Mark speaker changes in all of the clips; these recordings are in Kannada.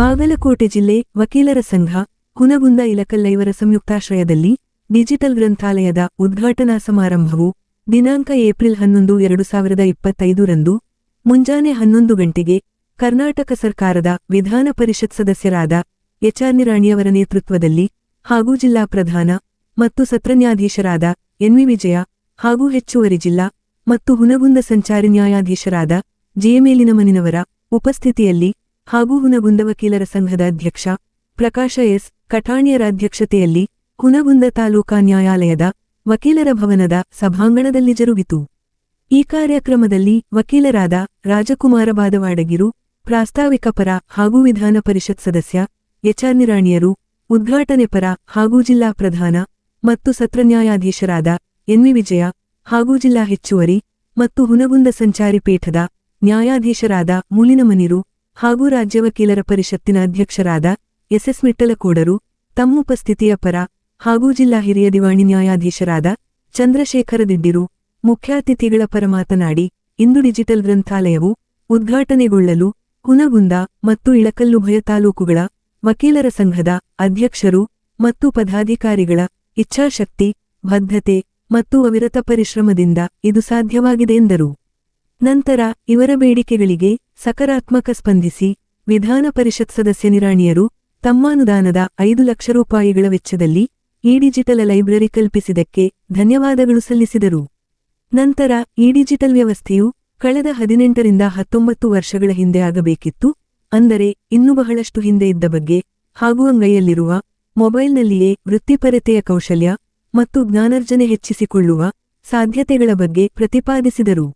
Speaker 1: ಬಾಗಲಕೋಟೆ ಜಿಲ್ಲೆ ವಕೀಲರ ಸಂಘ, ಹುನಗುಂದ ಇಲಕಲ್ಲೈವರ ಸಂಯುಕ್ತಾಶ್ರಯದಲ್ಲಿ ಡಿಜಿಟಲ್ ಗ್ರಂಥಾಲಯದ ಉದ್ಘಾಟನಾ ಸಮಾರಂಭವು ದಿನಾಂಕ ಏಪ್ರಿಲ್ ಹನ್ನೊಂದು, ಎರಡು ಸಾವಿರದ ಇಪ್ಪತ್ತೈದರಂದು ಮುಂಜಾನೆ ಹನ್ನೊಂದು ಗಂಟೆಗೆ ಕರ್ನಾಟಕ ಸರ್ಕಾರದ ವಿಧಾನ ಪರಿಷತ್ ಸದಸ್ಯರಾದ ಎಚ್ಆರ್ ನಿರಾಣಿಯವರ ನೇತೃತ್ವದಲ್ಲಿ ಹಾಗೂ ಜಿಲ್ಲಾ ಪ್ರಧಾನ ಮತ್ತು ಸತ್ರನ್ಯಾಧೀಶರಾದ ಎನ್ವಿ ವಿಜಯ ಹಾಗೂ ಹೆಚ್ಚುವರಿ ಜಿಲ್ಲಾ ಮತ್ತು ಹುನಗುಂದ ಸಂಚಾರಿ ನ್ಯಾಯಾಧೀಶರಾದ ಜಿಎಮೇಲಿನಮನಿನವರ ಉಪಸ್ಥಿತಿಯಲ್ಲಿ ಹಾಗೂ ಹುನಗುಂದ ವಕೀಲರ ಸಂಘದ ಅಧ್ಯಕ್ಷ ಪ್ರಕಾಶ ಎಸ್. ಕಠಾಣಿಯರ ಅಧ್ಯಕ್ಷತೆಯಲ್ಲಿ ಹುನಗುಂದ ತಾಲೂಕಾ ನ್ಯಾಯಾಲಯದ ವಕೀಲರ ಭವನದ ಸಭಾಂಗಣದಲ್ಲಿ ಜರುಗಿತು. ಈ ಕಾರ್ಯಕ್ರಮದಲ್ಲಿ ವಕೀಲರಾದ ರಾಜಕುಮಾರ ಬಾದವಾಡಗಿರು, ಪ್ರಾಸ್ತಾವಿಕ ಪರ ಹಾಗೂ ವಿಧಾನ ಪರಿಷತ್ ಸದಸ್ಯ ಎಚ್ಆರ್ ನಿರಾಣಿಯರು, ಉದ್ಘಾಟನೆ ಪರ ಹಾಗೂ ಜಿಲ್ಲಾ ಪ್ರಧಾನ ಮತ್ತು ಸತ್ರ ನ್ಯಾಯಾಧೀಶರಾದ ಎನ್ವಿ ವಿಜಯ ಹಾಗೂ ಜಿಲ್ಲಾ ಹೆಚ್ಚುವರಿ ಮತ್ತು ಹುನಗುಂದ ಸಂಚಾರಿ ಪೀಠದ ನ್ಯಾಯಾಧೀಶರಾದ ಮುಲಿನಮನಿರು ಹಾಗೂ ರಾಜ್ಯ ವಕೀಲರ ಪರಿಷತ್ತಿನ ಅಧ್ಯಕ್ಷರಾದ ಎಸ್ಎಸ್ ಮಿಟ್ಟಲಕೋಡರು ತಮ್ಮುಪಸ್ಥಿತಿಯ ಪರ ಹಾಗೂ ಜಿಲ್ಲಾ ಹಿರಿಯ ದಿವಾಣಿ ನ್ಯಾಯಾಧೀಶರಾದ ಚಂದ್ರಶೇಖರ ದಿಡ್ಡಿರು ಮುಖ್ಯಾತಿಥಿಗಳ ಪರ ಮಾತನಾಡಿ, ಇಂದು ಡಿಜಿಟಲ್ ಗ್ರಂಥಾಲಯವು ಉದ್ಘಾಟನೆಗೊಳ್ಳಲು ಹುನಗುಂದ ಮತ್ತು ಇಳಕಲ್ಲುಭಯ ತಾಲೂಕುಗಳ ವಕೀಲರ ಸಂಘದ ಅಧ್ಯಕ್ಷರು ಮತ್ತು ಪದಾಧಿಕಾರಿಗಳ ಇಚ್ಛಾಶಕ್ತಿ ಬದ್ಧತೆ ಮತ್ತು ಅವಿರತ ಪರಿಶ್ರಮದಿಂದ ಇದು ಸಾಧ್ಯವಾಗಿದೆ ಎಂದರು. ನಂತರ ಇವರ ಬೇಡಿಕೆಗಳಿಗೆ ಸಕಾರಾತ್ಮಕ ಸ್ಪಂದಿಸಿ ವಿಧಾನ ಪರಿಷತ್ ಸದಸ್ಯ ನಿರಾಣಿಯರು ತಮ್ಮ ಅನುದಾನದ ಐದು ಲಕ್ಷ ರೂಪಾಯಿಗಳ ವೆಚ್ಚದಲ್ಲಿ ಈ ಡಿಜಿಟಲ್ ಲೈಬ್ರರಿ ಕಲ್ಪಿಸಿದಕ್ಕೆ ಧನ್ಯವಾದಗಳು ಸಲ್ಲಿಸಿದರು. ನಂತರ ಈ ಡಿಜಿಟಲ್ ವ್ಯವಸ್ಥೆಯು ಕಳೆದ ಹದಿನೆಂಟರಿಂದ ಹತ್ತೊಂಬತ್ತು ವರ್ಷಗಳ ಹಿಂದೆ ಆಗಬೇಕಿತ್ತು, ಅಂದರೆ ಇನ್ನೂ ಬಹಳಷ್ಟು ಹಿಂದೆ ಇದ್ದ ಬಗ್ಗೆ ಹಾಗೂ ಅಂಗೈಯಲ್ಲಿರುವ ಮೊಬೈಲ್ನಲ್ಲಿಯೇ ವೃತ್ತಿಪರತೆಯ ಕೌಶಲ್ಯ ಮತ್ತು ಜ್ಞಾನಾರ್ಜನೆ ಹೆಚ್ಚಿಸಿಕೊಳ್ಳುವ ಸಾಧ್ಯತೆಗಳ ಬಗ್ಗೆ ಪ್ರತಿಪಾದಿಸಿದರು.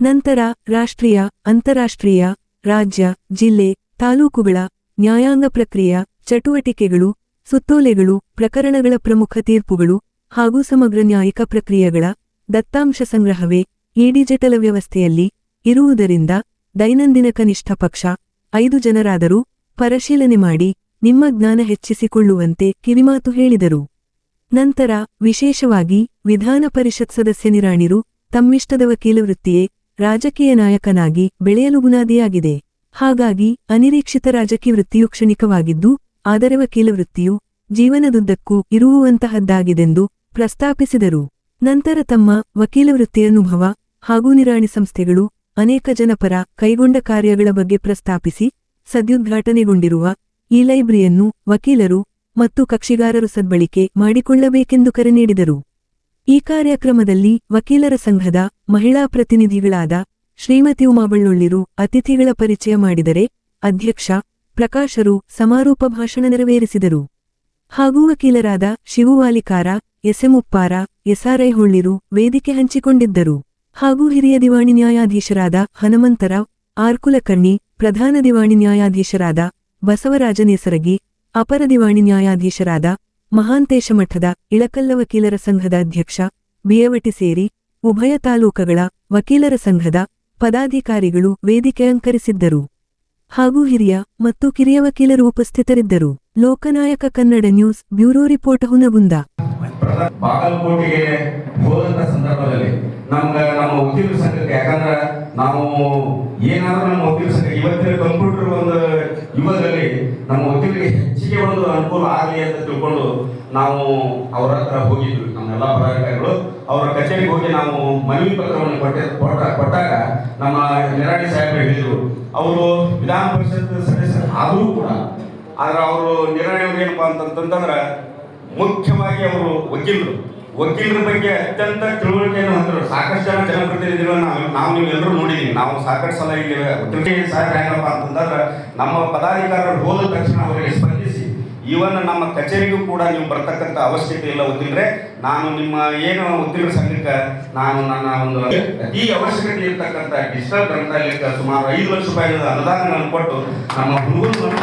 Speaker 1: ನಂತರ ರಾಷ್ಟ್ರೀಯ, ಅಂತಾರಾಷ್ಟ್ರೀಯ, ರಾಜ್ಯ, ಜಿಲ್ಲೆ, ತಾಲೂಕುಗಳ ನ್ಯಾಯಾಂಗ ಪ್ರಕ್ರಿಯೆ, ಚಟುವಟಿಕೆಗಳು, ಸುತ್ತೋಲೆಗಳು, ಪ್ರಕರಣಗಳ ಪ್ರಮುಖ ತೀರ್ಪುಗಳು ಹಾಗೂ ಸಮಗ್ರ ನ್ಯಾಯಿಕ ಪ್ರಕ್ರಿಯೆಗಳ ದತ್ತಾಂಶ ಸಂಗ್ರಹವೇ ಈ ಡಿಜಿಟಲ್ ವ್ಯವಸ್ಥೆಯಲ್ಲಿ ಇರುವುದರಿಂದ ದೈನಂದಿನ ಕನಿಷ್ಠ ಪಕ್ಷ ಐದು ಜನರಾದರೂ ಪರಿಶೀಲನೆ ಮಾಡಿ ನಿಮ್ಮ ಜ್ಞಾನ ಹೆಚ್ಚಿಸಿಕೊಳ್ಳುವಂತೆ ಕಿವಿಮಾತು ಹೇಳಿದರು. ನಂತರ ವಿಶೇಷವಾಗಿ ವಿಧಾನ ಪರಿಷತ್ ಸದಸ್ಯ ನಿರಾಣಿರು ತಮ್ಮಿಷ್ಟದ ವಕೀಲ ವೃತ್ತಿಯೇ ರಾಜಕೀಯ ನಾಯಕನಾಗಿ ಬೆಳೆಯಲು ಬುನಾದಿಯಾಗಿದೆ. ಹಾಗಾಗಿ ಅನಿರೀಕ್ಷಿತ ರಾಜಕೀಯ ವೃತ್ತಿಯು ಕ್ಷಣಿಕವಾಗಿದ್ದು ಆದರೆ ವಕೀಲ ವೃತ್ತಿಯು ಜೀವನದುದ್ದಕ್ಕೂ ಇರುವಂತಹದ್ದಾಗಿದೆಂದು ಪ್ರಸ್ತಾಪಿಸಿದರು. ನಂತರ ತಮ್ಮ ವಕೀಲ ವೃತ್ತಿಯ ಅನುಭವ ಹಾಗೂ ನಿರಾಣಿ ಸಂಸ್ಥೆಗಳು ಅನೇಕ ಜನಪರ ಕೈಗೊಂಡ ಕಾರ್ಯಗಳ ಬಗ್ಗೆ ಪ್ರಸ್ತಾಪಿಸಿ, ಸದ್ಯುದ್ಘಾಟನೆಗೊಂಡಿರುವ ಈ ಲೈಬ್ರರಿಯನ್ನು ವಕೀಲರು ಮತ್ತು ಕಕ್ಷಿಗಾರರು ಸದ್ಬಳಿಕೆ ಮಾಡಿಕೊಳ್ಳಬೇಕೆಂದು ಕರೆ ನೀಡಿದರು. ಈ ಕಾರ್ಯಕ್ರಮದಲ್ಲಿ ವಕೀಲರ ಸಂಘದ ಮಹಿಳಾ ಪ್ರತಿನಿಧಿಗಳಾದ ಶ್ರೀಮತಿ ಉಮಾಬಳ್ಳೊಳ್ಳಿರು ಅತಿಥಿಗಳ ಪರಿಚಯ ಮಾಡಿದರೆ ಅಧ್ಯಕ್ಷ ಪ್ರಕಾಶರು ಸಮಾರೋಪ ಭಾಷಣ ನೆರವೇರಿಸಿದರು. ಹಾಗೂ ವಕೀಲರಾದ ಶಿವುವಾಲಿಕಾರ, ಎಸ್ಎಂಉಪ್ಪಾರ ಎಸ್ಆರ್ಐ ಹೊಳ್ಳಿರು ವೇದಿಕೆ ಹಂಚಿಕೊಂಡಿದ್ದರು. ಹಾಗೂ ಹಿರಿಯ ದಿವಾಣಿ ನ್ಯಾಯಾಧೀಶರಾದ ಹನುಮಂತರಾವ್ ಆರ್ ಕುಲಕರ್ಣಿ ಪ್ರಧಾನ ದಿವಾಣಿ ನ್ಯಾಯಾಧೀಶರಾದ ಬಸವರಾಜನೇಸರಗಿ ಅಪರ ದಿವಾಣಿ ನ್ಯಾಯಾಧೀಶರಾದ ಮಹಾಂತೇಶ ಮಠದ ಇಳಕಲ್ಲ ವಕೀಲರ ಸಂಘದ ಅಧ್ಯಕ್ಷ, ಬಿಯವಟಿ ಸೇರಿ ಉಭಯ ತಾಲೂಕಗಳ ವಕೀಲರ ಸಂಘದ ಪದಾಧಿಕಾರಿಗಳು ವೇದಿಕೆ ಅಲಂಕರಿಸಿದ್ದರು. ಹಾಗೂ ಹಿರಿಯ ಮತ್ತು ಕಿರಿಯ ವಕೀಲರು ಉಪಸ್ಥಿತರಿದ್ದರು. Lokanayak Kannada news bureau report Hungund.
Speaker 2: ಬಾಗಲಕೋಟೆಗೆ ಹೋದಂತ ಸಂದರ್ಭದಲ್ಲಿ ನಮ್ಗ ನಮ್ಮ ವಕೀಲರ ಸಂಘಕ್ಕೆ, ಯಾಕಂದ್ರೆ ನಾವು ಏನಾದ್ರೂ ನಮ್ಮ ವಕೀಲರ ಸಂಘ ಇವತ್ತಿನ ಕಂಪ್ಯೂಟರ್ ಒಂದು ಯುಗದಲ್ಲಿ ನಮ್ಮ ವಕೀಲರಿಗೆ ಹೆಚ್ಚಿಗೆ ಒಂದು ಅನುಕೂಲ ಆಗಲಿ ಅಂತ ತಿಳ್ಕೊಂಡು ನಾವು ಅವರ ಹತ್ರ ಹೋಗಿದ್ವಿ. ನಮ್ಮೆಲ್ಲ ಪದಾಧಿಕಾರಿಗಳು ಅವರ ಕಚೇರಿಗೆ ಹೋಗಿ ನಾವು ಮನವಿ ಪತ್ರವನ್ನು ಕೊಟ್ಟೆ, ಕೊಟ್ಟ, ಕೊಟ್ಟಾಗ ನಮ್ಮ ನಿರಾಣಿ ಸಾಹೇಬರು ಹೇಳಿದರು. ಅವರು ವಿಧಾನ ಪರಿಷತ್ ಸದಸ್ಯರು ಆದರೂ ಕೂಡ, ಆದ್ರೆ ಅವರು ನಿರ್ಣಯ ಏನಪ್ಪಾ ಅಂತಂತಂದ್ರೆ ಮುಖ್ಯವಾಗಿ ಅವರು ವಕೀಲರು. ವಕೀಲರ ಬಗ್ಗೆ ಅತ್ಯಂತ ತಿಳುವಳಿಕೆಯನ್ನು ಹೊಂದಿರು ಸಾಕಷ್ಟು ಜನ ಜನಪ್ರತಿನಿಧಿಗಳನ್ನ ನಾವು ನಾವು ನೀವೆಲ್ಲರೂ ನೋಡಿದೀವಿ. ನಾವು ಸಾಕಷ್ಟು ಸಲ ಇಲ್ಲಿ ವಕೀಲರಿಗೆ ಸಾಹೇಬ್ರು, ಹೆಂಗಪ್ಪ ಅಂತಂದ್ರೆ ನಮ್ಮ ಪದಾಧಿಕಾರರು ಹೋದ ತಕ್ಷಣ ಅವರಿಗೆ ಸ್ಪಂದಿಸಿ ಇವನ್ ನಮ್ಮ ಕಚೇರಿಗೂ ಕೂಡ ನೀವು ಬರ್ತಕ್ಕಂಥ ಅವಶ್ಯಕತೆ ಇಲ್ಲ ವಕೀಲರೆ. ನಾನು ನಿಮ್ಮ ಏನು ವಕೀಲರ ಸಂಘಕ್ಕೆ, ನಾನು ನನ್ನ ಒಂದು ಈ ಅವಶ್ಯಕತೆ ಇರ್ತಕ್ಕಂಥ ಡಿಜಿಟಲ್ ಗ್ರಂಥಾಲಯಕ್ಕೆ ಸುಮಾರು ಐದು ಲಕ್ಷ ರೂಪಾಯಿ ಅನುದಾನಗಳನ್ನು ಕೊಟ್ಟು ನಮ್ಮ ಹುಡುಗರು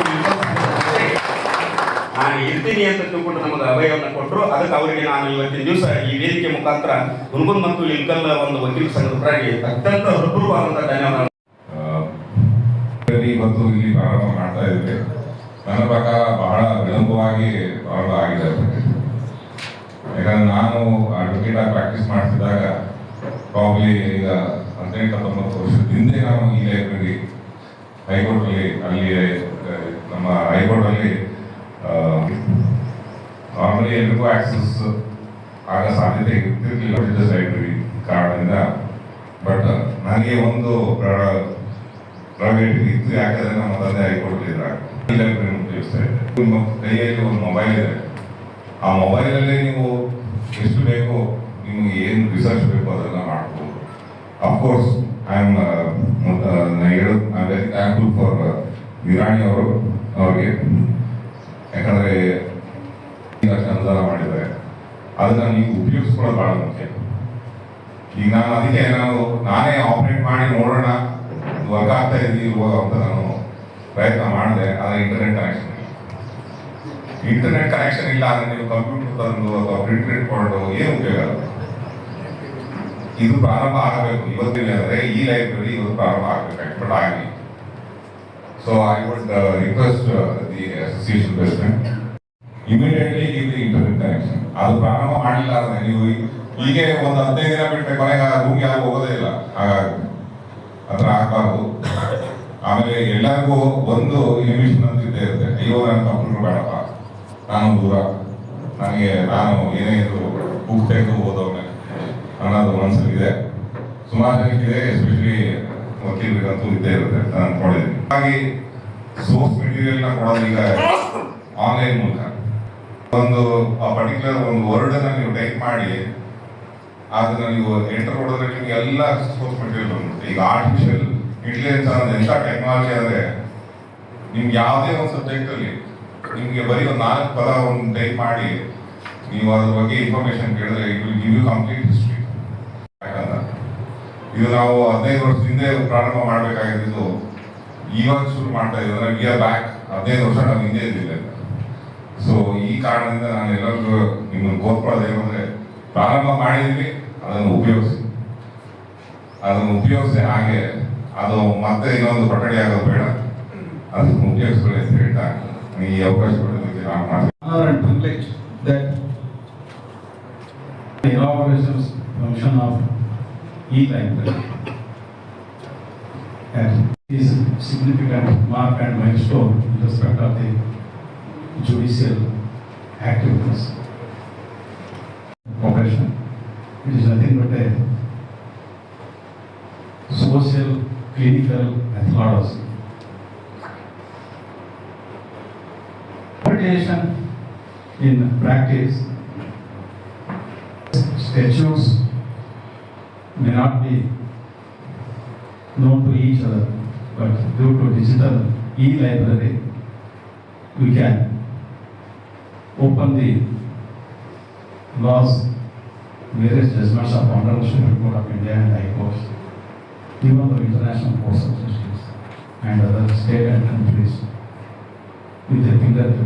Speaker 2: ನಾನು ಇರ್ತೀನಿ ಅಂತ ತಿಳ್ಕೊಂಡು ನಮಗೆ ಅಭಯವನ್ನು ಕೊಟ್ಟರು ಅದಕ್ಕೆ ಅವರಿಗೆ ನಾನು ಇವತ್ತಿನ ದಿವಸ ಈ ವೇದಿಕೆ ಮುಖಾಂತರ ಹುನಗುಂದ್ ಮತ್ತು ಇಲ್ಕಲ್ ಒಂದು ವಕೀಲ ಸಂಘದ ಅತ್ಯಂತ ಹೃದಯವಾದಂಥ ಧನ್ಯವಾದ
Speaker 3: ಮತ್ತು ಇಲ್ಲಿ ಪ್ರಾರಂಭ ಮಾಡ್ತಾ ಇದ್ವಿ ನನ್ನ ಪ್ರಕಾರ ಬಹಳ ವಿಳಂಬವಾಗಿ ಪ್ರಾರಂಭ ಆಗಿದೆ. ಯಾಕಂದ್ರೆ ನಾನು ಅಡ್ವೊಕೇಟ್ ಆಗಿ ಪ್ರಾಕ್ಟೀಸ್ ಮಾಡ್ತಿದ್ದಾಗ ಪ್ರಾಬ್ಲಿ ಈಗ ಹದಿನೆಂಟು, ಹತ್ತೊಂಬತ್ತು ವರ್ಷದ ಹಿಂದೆ ನಾನು ಈ ಲೈಬ್ರರಿ ಹೈಕೋರ್ಟಲ್ಲಿ ಅಲ್ಲಿ ನಮ್ಮ ಹೈಕೋರ್ಟ್ ಹೈಕೋರ್ಟಲ್ಲಿ ನಾರ್ಮಲಿ ಎಲ್ರಿಗೂ ಆಕ್ಸಸ್ ಆಗ ಸಾಧ್ಯತೆ ಇರ್ತಿರ್ಲಿಲ್ಲ ಲೈಬ್ರರಿ ಕಾರಣದಿಂದ ಬಟ್ ನನಗೆ ಒಂದು ಪ್ರೈವೇಟ್ ಇತ್ತು ಯಾಕಂದ್ರೆ ನಮ್ಮ ತಂದೆ ಇದ್ದೆ. ನಿಮ್ಮ ಕೈಯಲ್ಲಿ ಒಂದು ಮೊಬೈಲ್ ಇದೆ. ಆ ಮೊಬೈಲಲ್ಲಿ ನೀವು ಎಷ್ಟು ಬೇಕೋ ನಿಮಗೆ ಏನು ರಿಸರ್ಚ್ ಬೇಕೋ ಅದೆಲ್ಲ ಮಾಡ್ಬೋದು. ಅಫ್ಕೋರ್ಸ್ ಐ ಆಮ್ ಹೇಳೋದು I very thankful for Virani ಅವರು, ಅವ್ರಿಗೆ. ಯಾಕಂದರೆ ಅನುದಾನ ಮಾಡಿದ್ದಾರೆ. ಅದನ್ನ ನೀವು ಉಪಯೋಗಿಸ್ಕೊಳ್ಳೋದು ಬಹಳ ಮುಖ್ಯ. ಈಗ ನಾನು ಅದಕ್ಕೆ ನಾನು ನಾನೇ ಆಪರೇಟ್ ಮಾಡಿ ನೋಡೋಣ. ವರ್ಕ್ ಆಗ್ತಾ ಇದೆಯೋ ಅಂತ ನಾನು ಪ್ರಯತ್ನ ಮಾಡಿದೆ, ಆದರೆ ಇಂಟರ್ನೆಟ್ ಕನೆಕ್ಷನ್ ಇಂಟರ್ನೆಟ್ ಕನೆಕ್ಷನ್ ಇಲ್ಲ ಅಂದ್ರೆ ನೀವು ಕಂಪ್ಯೂಟರ್ ತಂದು ಅಥವಾ ಪ್ರಿಂಟ್ ಇಟ್ಕೊಂಡು ಏನು ಉಪಯೋಗ ಇದು ಪ್ರಾರಂಭ ಆಗಬೇಕು. ಇವತ್ತಿನ ಅಂದರೆ ಈ ಲೈಬ್ರರಿ ಇವತ್ತು ಪ್ರಾರಂಭ ಆಗಬೇಕು ಬಟ್ ಆಗಲಿ. So I would request the association president immediately give the internet connection ಅದು ಪ್ರಾರಂಭ ಮಾಡಿಲ್ಲ ಆದರೆ ನೀವು ಹೀಗೆ ಒಂದು ಹದಿನೈದು ದಿನ ಬಿಟ್ಟರೆ ಕೊನೆಗೆ ರೂಮ್ಗೆ ಹೋಗೋದೇ ಇಲ್ಲ. ಹಾಗಾಗಿ ಅದ್ರ ಆಗಬಾರ್ದು. ಆಮೇಲೆ ಎಲ್ಲರಿಗೂ ಒಂದು ಇನ್ಹಿಬಿಷನ್ ಅಂತ ಇದ್ದೇ ಇರುತ್ತೆ. ಅಯ್ಯೋ, ನನ್ನ ಕಂಪ್ಯೂಟರ್ ಬೇಡಪ್ಪ. ನಾನು ದೂರ. ನನಗೆ ನಾನು ಏನೇ ಇದ್ರು ಬುಕ್ ತೆಗೆದು ಅನ್ನೋದು ಮನಸ್ಸಲ್ಲಿದೆ ಸುಮಾರು ಜನಕ್ಕಿದೆ ಎಸ್ಪೆಷಲಿ ವಕೀಲರಿಗಂತೂ ಇದ್ದೇ ಇರುತ್ತೆ. ನಾನು ಅಂದ್ಕೊಂಡಿದ್ದೀನಿ ಹಾಗಾಗಿ ಸೋರ್ಸ್ ಮೆಟೀರಿಯಲ್ನ ಕೊಡೋದು ಈಗ ಆನ್ಲೈನ್ ಮೂಲಕ. ಒಂದು, ಆ ಪರ್ಟಿಕ್ಯುಲರ್ ಒಂದು ವರ್ಡನ್ನು ನೀವು ಟೈಪ್ ಮಾಡಿ ಅದನ್ನ ನೀವು ಎಂಟರ್ ಹೊಡೆದ್ರೆ ನಿಮ್ಗೆ ಎಲ್ಲ ಸೋರ್ಸ್ ಮೆಟೀರಿಯಲ್ ಬಂದ್ಬಿಡುತ್ತೆ. ಈಗ ಆರ್ಟಿಫಿಷಿಯಲ್ ಇಂಟೆಲಿಜೆನ್ಸ್ ಅನ್ನೋದು ಎಂಥ ಟೆಕ್ನಾಲಜಿ ಅಂದ್ರೆ ನಿಮ್ಗೆ ಯಾವುದೇ ಒಂದು ಸಬ್ಜೆಕ್ಟಲ್ಲಿ ನಿಮ್ಗೆ ಬರೀ ಒಂದು ನಾಲ್ಕು ಪದ ಒಂದು ಟೈಪ್ ಮಾಡಿ ನೀವು ಅದ್ರ ಬಗ್ಗೆ ಇನ್ಫಾರ್ಮೇಶನ್ ಕೇಳಿದ್ರೆ it will give you complete history ಯಾಕಂದ್ರೆ ಇದು ನಾವು ಹದಿನೈದು ವರ್ಷದ ಹಿಂದೆ ಪ್ರಾರಂಭ ಮಾಡಬೇಕಾಗಿದ್ದು ಇವಾಗ ಶುರು ಮಾಡ್ತಾ ಇದ್ದೀವಿ ಅಂದ್ರೆ ಆರ್ ಬ್ಯಾಕ್ ಹದಿನೈದು ವರ್ಷ ನಾವು ಹಿಂದೆ ಇದ್ದಿಲ್ಲ. ಸೊ ಈ ಕಾರಣದಿಂದ ನಾನು ಎಲ್ಲರಿಗೂ ನಿಮ್ಮನ್ನು ಕೋರ್ಕೊಳ್ಳೋದು ಏನಂದರೆ ಪ್ರಾರಂಭ ಮಾಡಿದ್ವಿ. ಅದನ್ನು ಉಪಯೋಗಿಸಿ ಅದನ್ನು ಉಪಯೋಗಿಸಿ ಹಾಗೆ ಅದು ಮತ್ತೆ ಇನ್ನೊಂದು ಕೊಠಡಿ ಆಗೋದು ಬೇಡ ಅದನ್ನು ಉಪಯೋಗಿಸ್ಕೊಳ್ಳಿ ಅಂತ ಹೇಳ್ತಾ ಈ ಅವಕಾಶ ಕೊಡೋದಕ್ಕೆ ನಾನು ಮಾಡ್ತೀನಿ
Speaker 4: honor and privilege that the inaugurations function of e-library and is significant mark and milestone in respect of the judicial activities. Operation. It is nothing but a social clinical methodology. Interpretation in practice, statutes may not be known to each other, but due to digital e-library, we can open the laws, various judgments of Honorable Supreme Court of India and High Court, even the international courts of justice and other state and countries with a fingertip.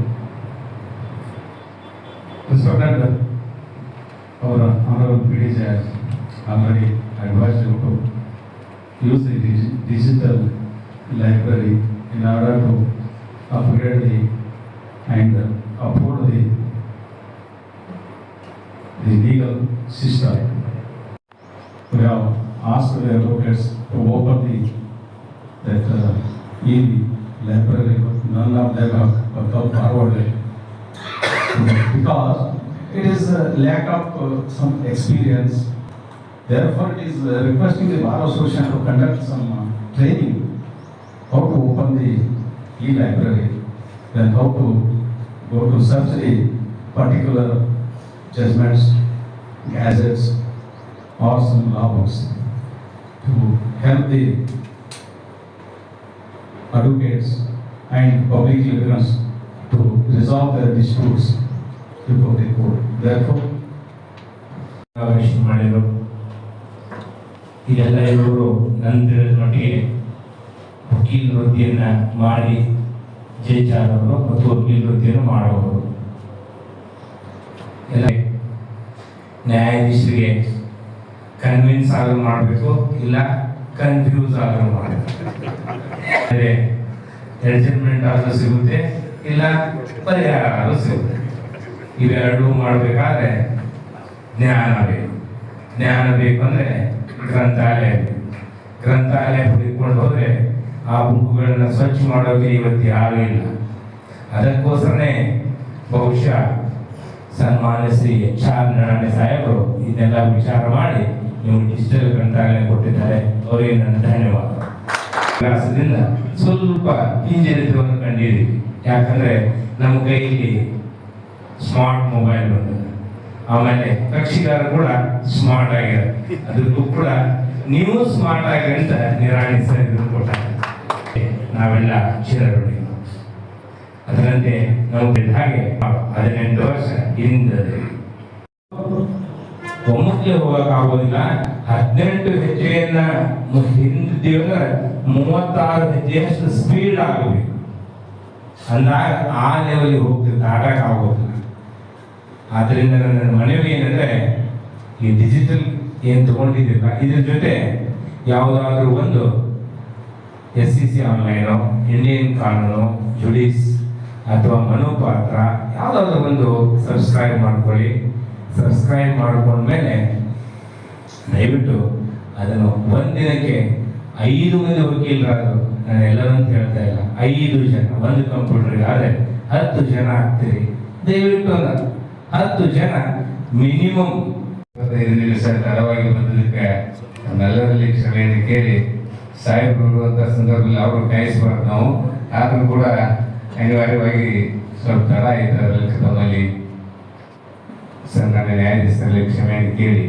Speaker 4: Respected our honorable PDJ has already advised you to use the digital library in order to upgrade the and uphold the the legal system. We have asked the advocates to open the that uh, e library, none of them have come forward because it is a lack of uh, some experience. Therefore, it is uh, requesting the bar association to conduct some uh, training, how to open the e-library, then how to go to search the particular judgments, gazettes, or some law books to help the advocates and public litigants to resolve their disputes before the court. Therefore,
Speaker 5: ಆವೇಶ ಮಾಡಿದರು ಇದೆಲ್ಲ ಇವರು ನನ್ನ ತಿಳಿದ ಮಟ್ಟಿಗೆ ವಕೀಲ ವೃತ್ತಿಯನ್ನ ಮಾಡಿ ಜಯಿಸಾದವರು ಮತ್ತು ವಕೀಲ ವೃತ್ತಿಯನ್ನು ಮಾಡುವವರು ಎಲ್ಲ ನ್ಯಾಯಾಧೀಶರಿಗೆ ಕನ್ವಿನ್ಸ್ ಆದರೂ ಮಾಡಬೇಕು, ಇಲ್ಲ ಕನ್ಫ್ಯೂಸ್ ಆದರೂ ಮಾಡಬೇಕು. ಜಡ್ಜ್ಮೆಂಟ್ ಆದರೂ ಸಿಗುತ್ತೆ, ಇಲ್ಲ ಪರಿಹಾರ ಆದರೂ ಸಿಗುತ್ತೆ. ಇವೆರಡೂ ಮಾಡಬೇಕಾದ್ರೆ ಜ್ಞಾನ ಬೇಕು. ಜ್ಞಾನ ಬೇಕು ಅಂದರೆ ಗ್ರಂಥಾಲಯ ಗ್ರಂಥಾಲಯ ಹುಡುಕೊಂಡು ಹೋದರೆ ಆ ಬುಕ್ಗಳನ್ನ ಸ್ವಚ್ಛ ಮಾಡೋಕೆ ಇವತ್ತು ಯಾರೂ ಇಲ್ಲ. ಅದಕ್ಕೋಸ್ಕರನೇ ಬಹುಶಃ ಸನ್ಮಾನ್ಯ ಶ್ರೀ ಎಚ್ ಆರ್ ನಾರಾಯಣ ಸಾಹೇಬರು ಇದನ್ನೆಲ್ಲ ವಿಚಾರ ಮಾಡಿ ನೀವು ಡಿಜಿಟಲ್ ಗ್ರಂಥಾಲಯ ಕೊಟ್ಟಿದ್ದಾರೆ. ಅವರಿಗೆ ನನ್ನ ಧನ್ಯವಾದ. ಸ್ವಲ್ಪ ಹಿಂಜರಿತವನ್ನು ಕಂಡಿದ್ದೀವಿ ಯಾಕಂದ್ರೆ ನಮ್ಮ ಕೈಯಲ್ಲಿ ಸ್ಮಾರ್ಟ್ ಮೊಬೈಲ್ ಬಂದಿದೆ ಆಮೇಲೆ ಕಕ್ಷಿಗಾರ ಕೂಡ ಸ್ಮಾರ್ಟ್ ಆಗಿದೆ ಅದಕ್ಕೂ ಕೂಡ ನೀವು ಸ್ಮಾರ್ಟ್ ಆಗಿ ಅಂತ ನಿರಾಣಿ ಕೊಟ್ಟ ನಾವೆಲ್ಲ ಚಿರಋಣಿ ಅದರಂತೆ ನಾವು ಹಾಗೆ ಹದಿನೆಂಟು ವರ್ಷ ಹಿಂದೆ ಒಮ್ಮಕ್ಕೆ ಹೋಗೋಕ್ಕಾಗೋದಿಲ್ಲ ಹದಿನೆಂಟು ಹೆಜ್ಜೆಯನ್ನ ಹಿಂದಿದ್ದೀವಿ ಅಂದ್ರೆ ಮೂವತ್ತಾರು ಹೆಜ್ಜೆಯಷ್ಟು ಸ್ಪೀಡ್ ಆಗಬೇಕು. ಅಂದಾಗ ಆ ಲೆವೆಲ್ಗೆ ಹೋಗ್ತೀವಿ ದಾಟಕ್ಕೆ ಆಗೋದಿಲ್ಲ. ಆದ್ರಿಂದ ನನ್ನ ಮನವಿ ಏನಂದ್ರೆ, ಈ ಡಿಜಿಟಲ್ ಏನು ತಗೊಂಡಿದ್ದೀವಿ ಇದ್ರ ಜೊತೆ ಯಾವುದಾದ್ರೂ ಒಂದು S C C online Indian ಕಾನೂನು ಜುಡಿಸ್ ಅಥವಾ ಮನೋಪಾತ್ರ, ಯಾವುದಾದ್ರೂ ಒಂದು ಸಬ್ಸ್ಕ್ರೈಬ್ ಮಾಡ್ಕೊಳ್ಳಿ. ಸಬ್ಸ್ಕ್ರೈಬ್ ಮಾಡಿಕೊಂಡ್ಮೇಲೆ ದಯವಿಟ್ಟು ಅದನ್ನು ಒಂದಿನಕ್ಕೆ ಐದು ಮಂದಿ ವಕೀಲರಾದ್ರು, ನಾನು ಎಲ್ಲರೂ ಅಂತ ಹೇಳ್ತಾ ಇಲ್ಲ, ಐದು ಜನ, ಒಂದು ಕಂಪ್ಯೂಟರ್ಗೆ ಆದರೆ ಹತ್ತು ಜನ ಆಗ್ತೀರಿ. ದಯವಿಟ್ಟು ಅಲ್ಲ, ಹತ್ತು ಜನ ಮಿನಿಮಮ್
Speaker 6: ಇಪ್ಪತ್ತೈದು ನಿಮಿಷ ತಡವಾಗಿ ಬಂದಿದ್ದಕ್ಕೆ ನಮ್ಮೆಲ್ಲರಲ್ಲಿ ಕ್ಷಮೆಯನ್ನು ಕೇಳಿ, ಸಾಹೇಬರು ಅಂತ ಸಂದರ್ಭದಲ್ಲಿ ಅವರು ಕಾಯಿಸ್ಬಾರ್ದು ನಾವು. ಆದರೂ ಕೂಡ ಅನಿವಾರ್ಯವಾಗಿ ಸ್ವಲ್ಪ ತಡ ಆಯಿತು, ಅದರಲ್ಲಿ ತಮ್ಮಲ್ಲಿ ಸನ್ಮಾನ್ಯ ನ್ಯಾಯಾಧೀಶರಲ್ಲಿ ಕ್ಷಮೆಯನ್ನು ಕೇಳಿ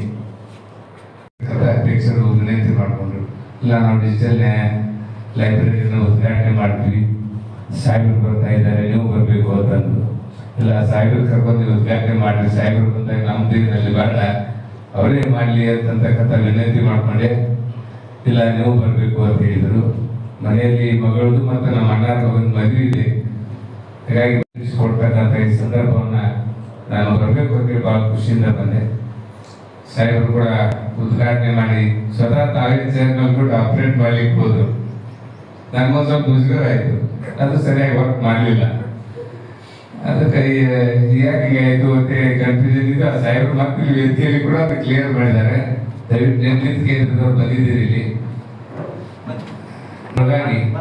Speaker 6: ಅಧ್ಯಕ್ಷರು ವಿನಂತಿ ಮಾಡಿಕೊಂಡ್ರು. ಇಲ್ಲ, ನಾವು ಡಿಜಿಟಲ್ ಲೈಬ್ರರಿನ ಉದ್ಘಾಟನೆ ಮಾಡ್ತೀವಿ. ಸಾಹೇಬರು ಬರ್ತಾ ಇದ್ದಾರೆ, ನೀವು ಬರಬೇಕು ಅಂತಂದು ಇಲ್ಲ, ಸಾಹೇಬರು ಕರ್ಕೊಂಡು ಉದ್ಘಾಟನೆ ಮಾಡ್ರಿ. ಸಾಹೇಬರು ಬಂದಾಗ ನಮ್ಮ ದೇವರಲ್ಲಿ ಬೇಡ ಅವರೇ ಮಾಡಲಿ ಅಂತಕ್ಕಂಥ ವಿನಂತಿ ಮಾಡಿಕೊಂಡೆ. ಇಲ್ಲ, ನೀವು ಬರಬೇಕು ಅಂತ ಹೇಳಿದರು. ಮನೆಯಲ್ಲಿ ಮಗಳದು ಮತ್ತು ನಮ್ಮ ಅಣ್ಣ ಮಗನ ಮದುವೆ ಇದೆ. ಹಾಗಾಗಿ ಕೊಡ್ತಕ್ಕಂಥ ಈ ಸಂದರ್ಭವನ್ನು ನಾನು ಬರಬೇಕು ಅಂತೇಳಿ ಭಾಳ ಖುಷಿಯಿಂದ ಬಂದೆ. ಸಾಹೇಬರು ಕೂಡ ಉದ್ಘಾಟನೆ ಮಾಡಿ ಸ್ವತಃ ತಾವೇ ಚೇರ್ಮನ್ ಕೂಡ ಆಪ್ರೇಟ್ ಮಾಡ್ಲಿಕ್ಕೆ ಹೋದ್ರು ನನಗೊಂದು ಸ್ವಲ್ಪ ಮುಜುಗರ ಆಯಿತು ಅದು ಸರಿಯಾಗಿ ವರ್ಕ್ ಮಾಡಲಿಲ್ಲ. ಅದಕ್ಕೆ ಈ- ಯಾಕೆ ಆಯಿತು ಅಂತ ಕನ್ಫ್ಯೂಷನ್ ಇದ್ದು ಆ ಸಾಹೇಬರು ಮತ್ತೆ ವ್ಯಕ್ತಿಯಲ್ಲಿ ಕೂಡ ಅದು ಕ್ಲಿಯರ್ ಮಾಡಿದ್ದಾರೆ. ದಯವಿಟ್ಟು ನಿರ್ಮಿತ ಕೇಂದ್ರದವ್ರು ಬಂದಿದ್ದೀರಿ ಇಲ್ಲಿ? ಹಾಗಾಗಿ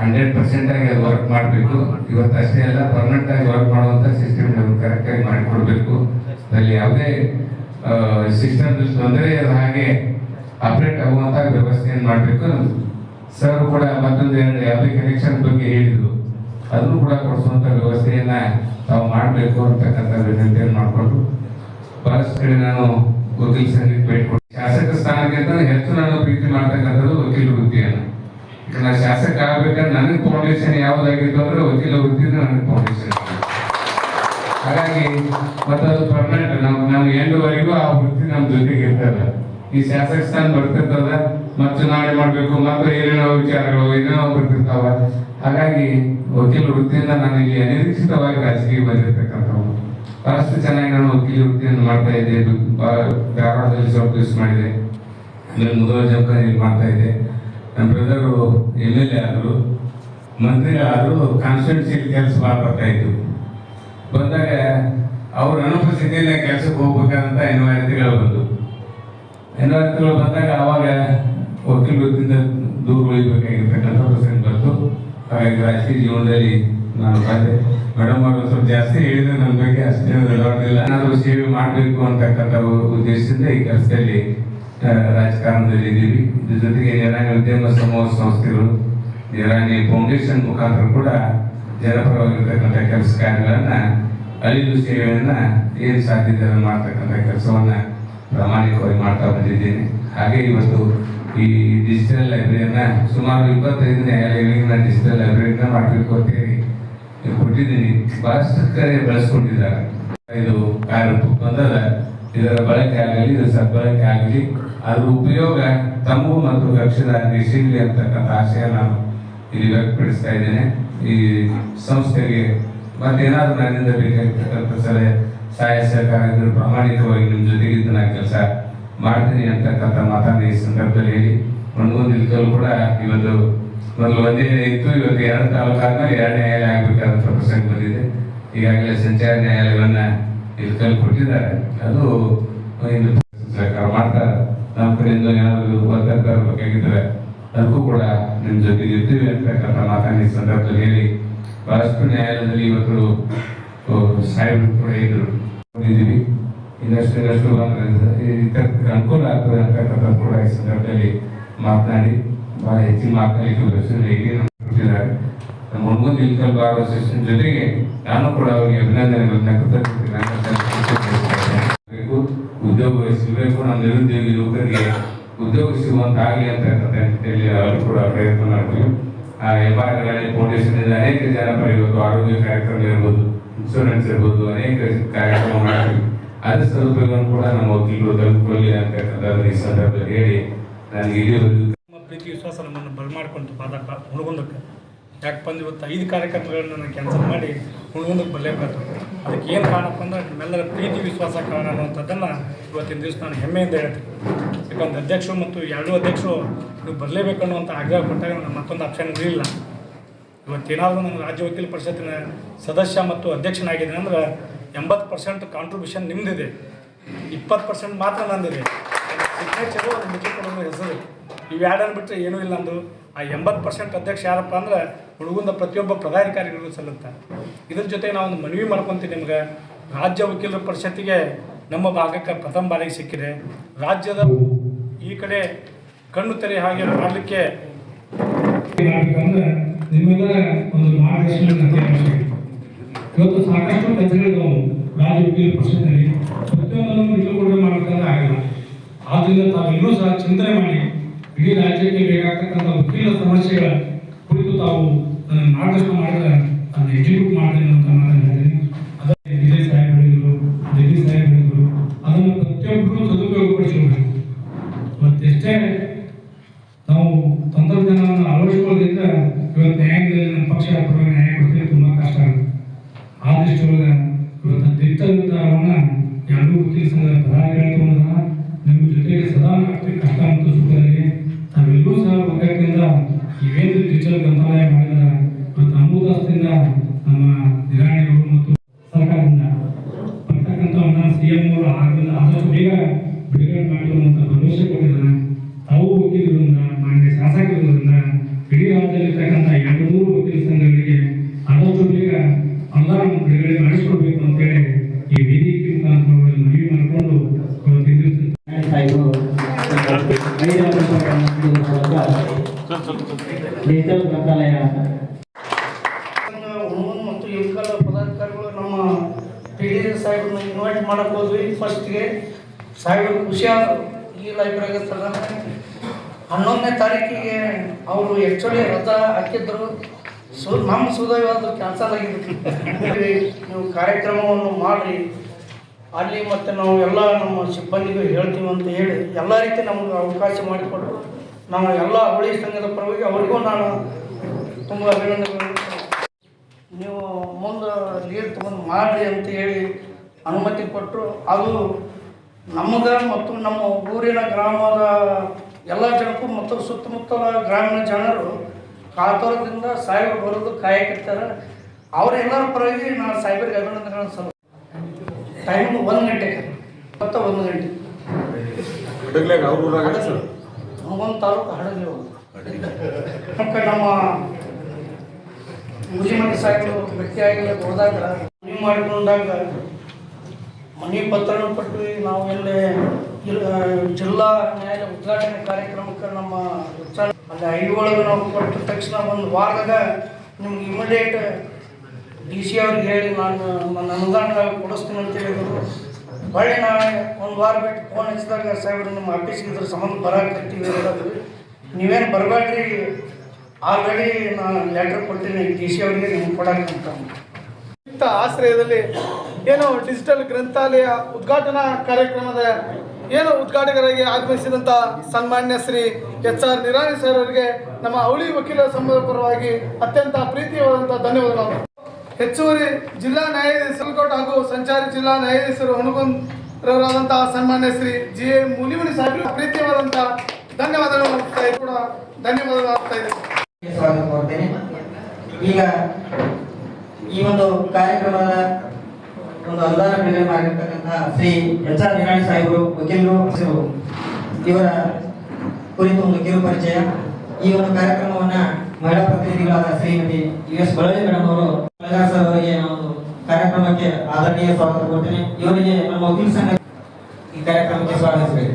Speaker 6: ಹಂಡ್ರೆಡ್ ಪರ್ಸೆಂಟ್ ಆಗಿ ಅದು ವರ್ಕ್ ಮಾಡಬೇಕು. ಇವತ್ತು ಅಷ್ಟೇ ಅಲ್ಲ ಪರ್ಮನೆಂಟ್ ಆಗಿ ವರ್ಕ್ ಮಾಡುವಂತ ಸಿಸ್ಟಮ್ ನಾವು ಕರೆಕ್ಟ್ ಆಗಿ ಮಾಡಿಕೊಡ್ಬೇಕು. ಅಲ್ಲಿ ಯಾವುದೇ ಸಿಸ್ಟಮ್ ತೊಂದರೆ ಅದು ಹಾಗೆ ಆಪರೇಟ್ ಆಗುವಂತ ವ್ಯವಸ್ಥೆಯನ್ನು ಮಾಡಬೇಕು. ಸರ್ ಕೂಡ ಮತ್ತೊಂದು ಎರಡು ಯಾವುದೇ ಕನೆಕ್ಷನ್ ಬಗ್ಗೆ ಹೇಳಿದ್ರು. ಅದನ್ನು ಕೂಡ ಕೊಡಿಸುವಂಥ ವ್ಯವಸ್ಥೆಯನ್ನ ತಾವು ಮಾಡಬೇಕು ಅಂತಕ್ಕಂಥ ವಿನಂತಿಯನ್ನು ಮಾಡಿಕೊಂಡು ಬಹಳಷ್ಟು ಕಡೆ ನಾನು ವಕೀಲ ಸಂಘಕ್ಕೆ ಭೇಟಿ ಶಾಸಕ ಸ್ಥಾನಕ್ಕಿಂತ ಹೆಚ್ಚು ನಾನು ಪ್ರೀತಿ ಮಾಡ್ತಕ್ಕಂಥದ್ದು ವಕೀಲ ವೃತ್ತಿಯನ್ನು ನಾನು ಶಾಸಕ ಆಗ್ಬೇಕಾದ್ರೆ ನನಗೆ ಫೌಂಡೇಶನ್ ಯಾವುದಾಗಿತ್ತು ಅಂದ್ರೆ ವಕೀಲ ವೃತ್ತಿಯಿಂದ ನನಗೆ ಫೌಂಡೇಶನ್ ಹಾಗಾಗಿ ಮತ್ತದು ಪರ್ಮನೆಂಟ್ ನಾವು ನಾನು ಎಂಡುವರೆಗೂ ಆ ವೃತ್ತಿ ನಮ್ಮ ಜೊತೆಗೆ ಇರ್ತದ. ಈ ಶಾಸಕ ಸ್ಥಾನ ಬರ್ತಿರ್ತದ, ಮತ್ತೆ ಚುನಾವಣೆ ಮಾಡ್ಬೇಕು, ಮತ್ತೆ ಏನೇನೋ ವಿಚಾರಗಳು, ಏನೇನೋ ಬರ್ತಿರ್ತಾವ. ಹಾಗಾಗಿ ವಕೀಲ ವೃತ್ತಿಯಿಂದ ನಾನು ಇಲ್ಲಿ ಅನಿರೀಕ್ಷಿತವಾಗಿ ರಾಜಕೀಯ ಬಂದಿರ್ತಕ್ಕಂಥವು ಅಷ್ಟು ಚೆನ್ನಾಗಿ ನಾನು ವಕೀಲ ವೃತ್ತಿಯನ್ನು ಮಾಡ್ತಾ ಇದ್ದೆ ಧಾರವಾಡದಲ್ಲಿ ಸ್ವಲ್ಪ ಮಾಡಿದೆ. ಆಮೇಲೆ ಮುದುವ ಇಲ್ಲಿ ಮಾಡ್ತಾ ಇದ್ದೆ. ನಮ್ಮ ಬ್ರದರು ಎಲ್ ಎಲ್ ಎ ಆದರು, ಮಂತ್ರಿ ಆದರೂ ಕಾನ್ಸ್ಟಿಟ್ಯೂನ್ಸಿಯಲ್ಲಿ ಕೆಲಸ ಭಾಳ ಬರ್ತಾ ಇತ್ತು. ಬಂದಾಗ ಅವ್ರ ಅನುಪಸ್ಥಿತಿಯಿಂದ ಕೆಲಸಕ್ಕೆ ಹೋಗ್ಬೇಕಂತ ಎನ್ವಾಯಿತಿಗಳು ಬಂದು ಎನ್ವಾಯಿತಿಗಳು ಬಂದಾಗ ವಕೀಲ ವೃತ್ತಿಯಿಂದ ದೂರ ಉಳಿಬೇಕಾಗಿರ್ತಕ್ಕಂಥ ಪ್ರಸಂಗ ಬಂತು. ಹಾಗಾಗಿ ರಾಜಕೀಯ ಜೀವನದಲ್ಲಿ ನಾನು ಬಂದೆ ಮೇಡಮ್ ಅವರು ಸ್ವಲ್ಪ ಜಾಸ್ತಿ ಹೇಳಿದ್ರೆ ನನ್ನ ಬಗ್ಗೆ ಅಷ್ಟೇ ಇಲ್ಲ ಏನಾದರೂ ಸೇವೆ ಮಾಡಬೇಕು ಅಂತಕ್ಕಂಥ ಉದ್ದೇಶದಿಂದ ಈ ಕೆಲಸದಲ್ಲಿ ರಾಜಕಾರಣದಲ್ಲಿ ಇದ್ದೀವಿ ಇದ್ರ ಜೊತೆಗೆ ನಿರಾಣಿ ಉದ್ಯಮ ಸಮೂಹ ಸಂಸ್ಥೆಗಳು ನಿರಾಣಿ ಫೌಂಡೇಶನ್ ಮುಖಾಂತರ ಕೂಡ ಜನಪರವಾಗಿರ್ತಕ್ಕಂಥ ಕೆಲಸ ಕಾರ್ಯಗಳನ್ನು, ಅಳಿಲು ಸೇವೆಯನ್ನು ಏನು ಸಾಧ್ಯತೆ ಮಾಡ್ತಕ್ಕಂಥ ಕೆಲಸವನ್ನು ಪ್ರಾಮಾಣಿಕವಾಗಿ ಮಾಡ್ತಾ ಬಂದಿದ್ದೇನೆ. ಹಾಗೆ ಇವತ್ತು ಈ ಡಿಜಿಟಲ್ ಲೈಬ್ರರಿಯನ್ನು ಸುಮಾರು ಇಪ್ಪತ್ತೈದು ನ್ಯಾಯಾಲಯಗಳಿಗೆ ನಾನು ಡಿಜಿಟಲ್ ಲೈಬ್ರರಿನ ಮಾಡಬೇಕು ಅಂತ ಹೇಳಿ ಕೊಟ್ಟಿದ್ದೀನಿ ಬಹಳಷ್ಟು ಕಡೆ ಬಳಸ್ಕೊಂಡಿದ್ದಾರೆ. ಇದು ಕಾರ್ಯ ಬಂದದ. ಇದರ ಬಳಕೆ ಆಗಲಿ, ಇದರ ಸದ್ಬಳಕೆ ಆಗಲಿ, ಅದರ ಉಪಯೋಗ ತಮಗೂ ಮತ್ತು ಕಕ್ಷದಾರರಿಗೆ ಸಿಗಲಿ ಅಂತಕ್ಕಂಥ ಆಶಯ ನಾನು ಇಲ್ಲಿ ವ್ಯಕ್ತಪಡಿಸ್ತಾ ಇದ್ದೇನೆ. ಈ ಸಂಸ್ಥೆಗೆ ಏನಾದರೂ ನನ್ನಿಂದ ಬೇಕಾಗಿರ್ತಕ್ಕಂಥ ಸಲಹೆ, ಸಹಾಯ, ಸಹಕಾರ ಇದ್ರೆ ಪ್ರಾಮಾಣಿಕವಾಗಿ ನಿಮ್ಮ ಜೊತೆಗಿದ್ದು ನಾನು ಕೆಲಸ ಮಾಡ್ತೀನಿ ಅಂತಕ್ಕಂಥ ಮಾತನ್ನ ಈ ಸಂದರ್ಭದಲ್ಲಿ ಹೇಳಿ. ಒಂದು ಕೂಡ ಇವತ್ತು ಮೊದಲು ಒಂದೇ ಇತ್ತು, ಇವತ್ತು ಎರಡು ತಾಲೂಕಾದ ಎರಡು ನ್ಯಾಯಾಲಯ ಆಗಬೇಕಾದಂಥ ಪ್ರಸಂಗ ಬಂದಿದೆ. ಈಗಾಗಲೇ ಸಂಚಾರ ನ್ಯಾಯಾಲಯವನ್ನ ಇಲ್ಲಿ ಕೊಟ್ಟಿದ್ದಾರೆ ಅದು ಸರ್ಕಾರ ಮಾಡ್ತಾರೆ ನಮ್ಮ ಕಡೆಯಿಂದ ಏನಾದರೂ ಒತ್ತಡ ಬೇಕಾಗಿದ್ರೆ ಅದಕ್ಕೂ ಕೂಡ ನಿಮ್ಮ ಜೊತೆ ಇರ್ತೀವಿ ಅಂತಕ್ಕಂಥ ಮಾತನ್ನ ಈ ಸಂದರ್ಭದಲ್ಲಿ ಹೇಳಿ. ಬಹಳಷ್ಟು ನ್ಯಾಯಾಲಯದಲ್ಲಿ ಇವತ್ತು ಸಾಹೇಬರು ಕೂಡ ಇದ್ರು. ನೋಡಿದ್ದೀವಿ. ಇನ್ನಷ್ಟು ಇನ್ನಷ್ಟು ಅನುಕೂಲ ಆಗ್ತದೆ ಅಂತಕ್ಕಂಥ ಕೂಡ ಈ ಸಂದರ್ಭದಲ್ಲಿ ಮಾತನಾಡಿ. ಬಹಳ ಹೆಚ್ಚಿನ ಮಾತನಾಡಿ ಕೊಟ್ಟಿದ್ದಾರೆ ನಮ್ಮ ಮುನ್ಮುಂದೆ ಇಲ್ಕಲ್ ಬಾರ್ ಅಸೋಸಿಯೇಷನ್ ಜೊತೆಗೆ ನಾನು ಕೂಡ ಅವರಿಗೆ ಅಭಿನಂದನೆಗಳನ್ನ ಕೃತಜ್ಞತೆ ಉದ್ಯೋಗ ಸಿಗಬೇಕು ನಮ್ಮ ನಿರುದ್ಯೋಗಿ ಯುವಕರಿಗೆ ಉದ್ಯೋಗ ಸಿಗುವಂತಾಗಲಿ ಅಂತ ಹೇಳಿ ಅವರು ಕೂಡ ಪ್ರಯತ್ನ ಮಾಡ್ತೀವಿ. ಆ ಎಂ ಆರ್ ಅನೇಕ ಜನ ಇವತ್ತು ಆರೋಗ್ಯ ಕಾರ್ಯಕ್ರಮ ಇರ್ಬೋದು ಇನ್ಶೂರೆನ್ಸ್ ಇರ್ಬೋದು, ಅನೇಕ ಕಾರ್ಯಕ್ರಮ ಮಾಡ್ತೀವಿ. ಅದರ ಸದುಪಯೋಗವನ್ನು ಕೂಡ ನಮ್ಮ ವಕೀಲರು ತಲುಪಲಿ ಅಂತಕ್ಕಂಥದ್ದು ಈ ಸಂದರ್ಭದಲ್ಲಿ ಹೇಳಿ ನನಗೆ ಇಲ್ಲಿವರೆಗೂ
Speaker 7: ನಮ್ಮ ವಿಶ್ವಾಸ ಮಾಡ್ಕೊಂತು ಪಾದಕ ಹುಣಗುಂದಕ್ಕೆ. ಯಾಕಪ್ಪ ಅಂದ್ರೆ ಇವತ್ತು ಐದು ಕಾರ್ಯಕ್ರಮಗಳನ್ನ ನಾನು ಕ್ಯಾನ್ಸಲ್ ಮಾಡಿ ಹುಣಗುಂದಕ್ಕೆ ಬರಲೇಬೇಕು ಅದಕ್ಕೆ ಏನು ಕಾರಣಪ್ಪ ಅಂದ್ರೆ ನಿಮ್ಮೆಲ್ಲರ ಪ್ರೀತಿ, ವಿಶ್ವಾಸ ಕಾರಣ ಅನ್ನುವಂಥದ್ದನ್ನು ಇವತ್ತಿನ ದಿವಸ ನಾನು ಹೆಮ್ಮೆಯಿಂದ ಹೇಳ್ತೀನಿ. ಯಾಕಂದ್ರೆ ಅಧ್ಯಕ್ಷರು ಮತ್ತು ಎರಡೂ ಅಧ್ಯಕ್ಷರು ನೀವು ಬರಲೇಬೇಕು ಅನ್ನುವಂಥ ಆಗ್ರಹ ಕೊಟ್ಟಾಗ ನನಗೆ ಮತ್ತೊಂದು ಆಪ್ಷನ್ ಇರಲಿಲ್ಲ. ಇವತ್ತೇನಾದರೂ ನಾನು ರಾಜ್ಯ ವಕೀಲ ಪರಿಷತ್ತಿನ ಸದಸ್ಯ ಮತ್ತು ಅಧ್ಯಕ್ಷನಾಗಿದ್ದೀನಿ ಅಂದ್ರೆ ಎಂಬತ್ತು ಪರ್ಸೆಂಟ್ ಕಾಂಟ್ರಿಬ್ಯೂಷನ್ ನಿಮ್ಮದಿದೆ ಇಪ್ಪತ್ತು ಪರ್ಸೆಂಟ್ ಮಾತ್ರ ನಂದಿದೆ. ಸಿಗ್ನೇಚರು ಹೆಸರು. ಇವೆರಡನ್ನು ಬಿಟ್ಟರೆ ಏನೂ ಇಲ್ಲ ಅಂದು ಆ ಎಂಬತ್ತು ಪರ್ಸೆಂಟ್ ಅಧ್ಯಕ್ಷ ಯಾರಪ್ಪ ಅಂದ್ರೆ ಹುಡುಗಂದ ಪ್ರತಿಯೊಬ್ಬ ಪದಾಧಿಕಾರಿಗಳಿಗೂ ಸಲ್ಲುತ್ತಾರೆ. ಇದ್ರ ಜೊತೆ ನಾವು ಒಂದು ಮನವಿ ಮಾಡ್ಕೊತೀವಿ ನಿಮ್ಗೆ. ರಾಜ್ಯ ವಕೀಲರ ಪರಿಷತ್ತಿಗೆ ನಮ್ಮ ಭಾಗಕ್ಕೆ ಪ್ರಥಮ ಬಾರಿಗೆ ಸಿಕ್ಕಿದೆ. ರಾಜ್ಯದ ಈ ಕಡೆ ಕಣ್ಣು ತೆರೆ ಹಾಗೆ ಮಾಡಲಿಕ್ಕೆ
Speaker 8: ಇವತ್ತು ಸಾಕಷ್ಟು ಕಚೇರಿಗಳು ರಾಜ್ಯ ವಕೀಲ ಪರಿಷತ್ನಲ್ಲಿ ಪ್ರತಿಯೊಂದನ್ನು ನಿಲುಗಡೆ ಮಾಡ್ಬೇಕಂದ್ರೆ ಆಗಿಲ್ಲ ಆದ್ದರಿಂದ ತಾವೆಲ್ಲರೂ ಸಹ ಚಿಂತನೆ ಮಾಡಿ. ಇಡೀ ರಾಜ್ಯಕ್ಕೆ ಬೇಕಾಗ್ತಕ್ಕಂಥ ವಕೀಲ ಸಮಸ್ಯೆಗಳ ಕುರಿತು ತಾವು ಮಾರ್ಗದರ್ಶನ ಮಾಡಿದ್ರೆ ಅದನ್ನ ಎಕ್ಸಿಕ್ಯೂಟ್ ಮಾಡ್ತೇನೆ ಅಂತ ಹೇಳ್ತೀನಿ. ಅದಕ್ಕೆ ವಿಜಯ್ ಸಾಹೇಬ್ ಹೇಳಿದ್ರು ಜಗದೀಶ್ ಸಾಹೇಬ್ ಹೇಳಿದ್ರು. ಅದನ್ನು ಪ್ರತಿಯೊಬ್ಬರು ಸದುಪಯೋಗಪಡಿಸಬೇಕು ಮತ್ತೆಷ್ಟೇ ನಾವು ತಂತ್ರಜ್ಞಾನವನ್ನು ಅಳವಡಿಸಿಕೊಳ್ಳೋದ್ರಿಂದ ಇವತ್ತು ನ್ಯಾಯಾಂಗದಲ್ಲಿ ನಮ್ಮ ಪಕ್ಷ ಪರವಾಗಿ ನ್ಯಾಯ ಕೊಡ್ತೀವಿ, ತುಂಬ ಕಷ್ಟ ಆಗುತ್ತೆ. ಆ ದೃಷ್ಟಿಯೊಳಗೆ ಇವತ್ತು ದಿಟ್ಟ ನಿರ್ಧಾರವನ್ನ ಎರಡೂ ವಕೀಲ ಸಂಘದ ಪದಾಧಿಕಾರಿಗಳು ಡಿಜಿಟಲ್ ಗ್ರಂಥಾಲಯ. ಮತ್ತು
Speaker 9: ಯುವಕರ ಪದಾಧಿಕಾರಿಗಳು ನಮ್ಮ ಪಿ ಡಿ ಸಾಹೇಬ್ರನ್ನ ಇನ್ವೈಟ್ ಮಾಡಕ್ ಹೋದ್ವಿ. ಫಸ್ಟ್ಗೆ ಸಾಹೇಬ್ ಖುಷಿ ಈ ಲೈಬ್ರರಿಗೆ ತಗೊಂಡ ಹನ್ನೊಂದನೇ ತಾರೀಕಿಗೆ ಅವರು ಆ್ಯಕ್ಚುಲಿ ರಜಾ ಹಾಕಿದ್ರು. ಸು, ನಮ್ಮ ಸುದೈವಾದ ಕ್ಯಾನ್ಸಲ್ ಆಗಿದ್ದು ನೀವು ಕಾರ್ಯಕ್ರಮವನ್ನು ಮಾಡಿರಿ. ಅಲ್ಲಿ ಮತ್ತು ನಾವು ಎಲ್ಲ ನಮ್ಮ ಸಿಬ್ಬಂದಿಗೂ ಹೇಳ್ತೀವಿ ಅಂತ ಹೇಳಿ ಎಲ್ಲ ರೀತಿ ನಮಗೆ ಅವಕಾಶ ಮಾಡಿಕೊಟ್ರು. ನಾವು ಎಲ್ಲ ಅವಳಿ ಸಂಘದ ಪರವಾಗಿ ಅವರಿಗೂ ನಾನು ತುಂಬ ಅಭಿನಂದನೆಗಳು. ನೀವು ಮುಂದೆ ಲೀಡ್ ತೊಗೊಂಡು ಮಾಡಿರಿ ಅಂತ ಹೇಳಿ ಅನುಮತಿ ಕೊಟ್ಟರು ಅದು ನಮಗೆ ಮತ್ತು ನಮ್ಮ ಊರಿನ ಗ್ರಾಮದ ಎಲ್ಲ ಜನಕ್ಕೂ ಮತ್ತು ಸುತ್ತಮುತ್ತಲ ಗ್ರಾಮೀಣ ಜನರು ಕಾತೋರದಿಂದ ಸಾಹೇಬ್ ಬರೋದು ಕಾಯಕಿರ್ತಾರೆ ಅವರೆಲ್ಲರ ಪರವಾಗಿ ನಾನು ಸಾಹೇಬರಿಗೆ ಅಭಿನಂದನೆಗಳನ್ನು ಸಲ್ಲ ಟೈಮ್ ಒಂದು ಗಂಟೆಗೆ ಮತ್ತು ಒಂದು ಗಂಟೆ ಒಂದು ತಾಲೂಕು ಹಡಗಿ ಹೋಗಿ ನಮ್ಮ ಮುಖ್ಯಮಂತ್ರಿ ಸಾಹೇಬರು ಭೇಟಿಯಾಗಿ ಹೋದಾಗ ಮನವಿ ಮಾಡಿಕೊಂಡಾಗ ಮನೆ ಪತ್ರನ ಕೊಟ್ಟು ನಾವು ಎಲ್ಲಿ ಇಲ್ಲ ಜಿಲ್ಲಾ ನ್ಯಾಯಾಲಯ ಉದ್ಘಾಟನೆ ಕಾರ್ಯಕ್ರಮಕ್ಕೆ ನಮ್ಮ ಅಲ್ಲಿ ಐದು ಒಳಗೆ ನಾವು ಕೊಟ್ಟ ತಕ್ಷಣ ಒಂದು ವಾರದಾಗ ನಿಮ್ಗೆ ಇಮಿಡಿಯೇಟ್ ಡಿ ಸಿ ಅವ್ರಿಗೆ ಹೇಳಿ ನಾನು ನನ್ನ ಅನುದಾನ ಕೊಡಿಸ್ತೀನಿ ಅಂತ ಹೇಳಿದ್ರು ಹೊಳ್ಳಿ ನಾಳೆ ಒಂದು ವಾರ ಬಿಟ್ಟು ಫೋನ್ ಹಚ್ಚಿದಾಗ ಸಾಹೇಬ್ರು ನಮ್ಮ ಆಫೀಸ್ಗೆ ಇದ್ರ ಸಂಬಂಧ ಬರಾಕತ್ತೀವಿ ನೀವೇನು ಬರಬೇಡ್ರಿ. ಆಲ್ರೆಡಿ ನಾನು ಲೆಟ್ರ್ ಕೊಡ್ತೀನಿ ಡಿ ಸಿ ಅವರಿಗೆ ನಿಮ್ಗೆ ಕೊಡಕ್ಕಂತ
Speaker 10: ಇಂಥ ಆಶ್ರಯದಲ್ಲಿ ಏನು ಡಿಜಿಟಲ್ ಗ್ರಂಥಾಲಯ ಉದ್ಘಾಟನಾ ಕಾರ್ಯಕ್ರಮದ ಏನು ಉದ್ಘಾಟಕರಾಗಿ ಆಗಮಿಸಿದಂಥ ಸನ್ಮಾನ್ಯ Shri H R Nirani sir ಅವರಿಗೆ ನಮ್ಮ ಅವಳಿ ವಕೀಲರ ಸಂಘದ ಪರವಾಗಿ ಅತ್ಯಂತ ಪ್ರೀತಿಯಾದಂಥ ಧನ್ಯವಾದಗಳು. ಹೆಚ್ಚುವರಿ ಜಿಲ್ಲಾ ನ್ಯಾಯಾಧೀಶ ಸುಲ್ಕೋಟ್ ಹಾಗೂ ಸಂಚಾರಿ ಜಿಲ್ಲಾ ನ್ಯಾಯಾಧೀಶರು ಹುಣಗುಂದರಾದಂತಹ ಸನ್ಮಾನ್ಯ ಶ್ರೀ ಜಿ ಎ ಮುನಿಮುನಿ ಸಾಹೇಬರು ಪ್ರೀತಿಯಾದಂಥ ಧನ್ಯವಾದಗಳು ಕೂಡ ಧನ್ಯವಾದಗಳು
Speaker 11: ಆಗ್ತಾ ಈಗ ಈ ಒಂದು ಕಾರ್ಯಕ್ರಮದ ಒಂದು ಅನುದಾನ ಬಿಡುಗಡೆ ಮಾಡಿರ್ತಕ್ಕಂತಹ ಶ್ರೀ ಎಚ್ ಆರ್ ನಿರಾಣಿ ಸಾಹೇಬರು, ವಕೀಲರು ಇವರ ಕುರಿತು ಒಂದು ಕಿರು ಪರಿಚಯ ಈ ಒಂದು ಕಾರ್ಯಕ್ರಮವನ್ನ ಮಹಿಳಾ ಪ್ರತಿನಿಧಿಗಳಾದ Shrimati U S Balali madam ಅವರು ಸರ್ ಅವರಿಗೆ ನಾವು ಕಾರ್ಯಕ್ರಮಕ್ಕೆ ಆದರಣೀಯ ಸ್ವಾಗತ ಕೊಡ್ತೇನೆ. ಇವರಿಗೆ ನಮ್ಮ ವಕೀಲ ಸಂಘ ಈ ಕಾರ್ಯಕ್ರಮಕ್ಕೆ ಸ್ವಾಗತಿಸಬೇಕು.